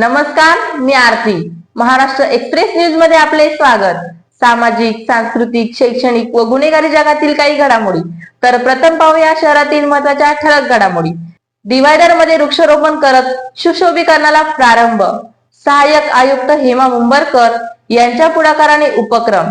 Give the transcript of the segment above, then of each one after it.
नमस्कार मी आरती. महाराष्ट्र एक्सप्रेस न्यूजमध्ये आपले स्वागत. सामाजिक सांस्कृतिक शैक्षणिक व गुन्हेगारी जगातील काही घडामोडी. तर प्रथम पाहूया शहरातील महत्त्वाच्या ठळक घडामोडी. डिवायडरमध्ये वृक्षारोपण करत सुशोभीकरणाला प्रारंभ. सहाय्यक आयुक्त हेमा मुंबरकर यांच्या पुढाकाराने उपक्रम.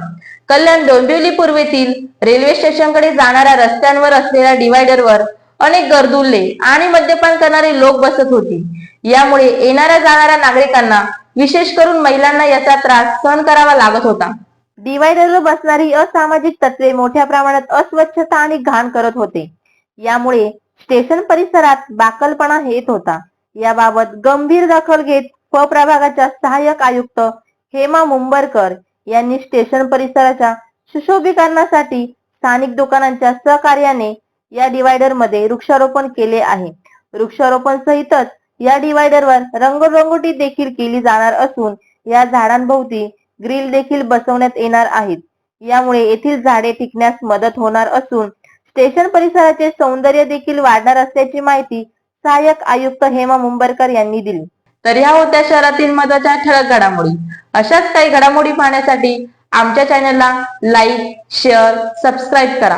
कल्याण डोंबिवली पूर्वेतील रेल्वे स्टेशनकडे जाणाऱ्या रस्त्यांवर असलेल्या डिवायडरवर अनेक गर्दुल्ले आणि मद्यपान करणारे लोक बसत होती. यामुळे येणाऱ्या जाणाऱ्या नागरिकांना विशेष करून महिलांना याचा त्रास सहन करावा लागत होता. डिवायडरवर बसणारी असामाजिक तत्वे मोठ्या प्रमाणात अस्वच्छता आणि घाण करत होते. यामुळे स्टेशन परिसरात बाकलपणा येत होता. याबाबत गंभीर दखल घेत प्रभागाच्या सहाय्यक आयुक्त हेमा मुंबरकर यांनी स्टेशन परिसराच्या सुशोभीकरणासाठी स्थानिक दुकानांच्या सहकार्याने या डिवायडरमध्ये वृक्षारोपण केले आहे. वृक्षारोपण सहितच या डिवायडरवर रंगरंगोटी देखील केली जाणार असून या झाडांभोवती ग्रिल देखील बसवण्यात येणार आहेत. यामुळे येथील झाडे टिकण्यास मदत होणार असून स्टेशन परिसराचे सौंदर्य देखील वाढणार असल्याची माहिती सहाय्यक आयुक्त हेमा मुंबरकर यांनी दिली. तर ह्या होत्या शहरातील महत्त्वाच्या ठळक घडामोडी. अशाच काही घडामोडी पाहण्यासाठी आमच्या चॅनलला लाईक शेअर सबस्क्राईब करा.